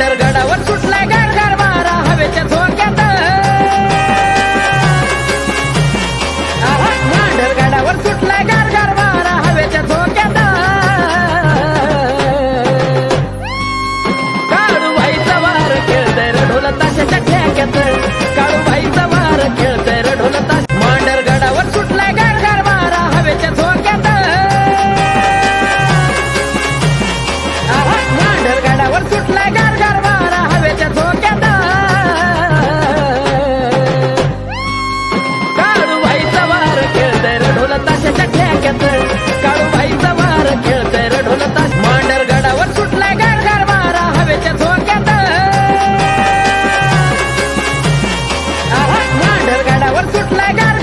गडावर सुटलाय गारगार वारा हवेच्या झोक्यात. गडावर सुटला पायावर सुटलाय गार गार वारा हवेच्या झोक्यात काळूबाईचा वार खेळतय रढोल ताशाच्या ठेक्यात. काळूबाईचा वार खेळतय रढोल ताश. मांडर गडावर सुटलाय गार गार वारा हवेच्या झोक्यात मांडर गडावर सुटलाय गार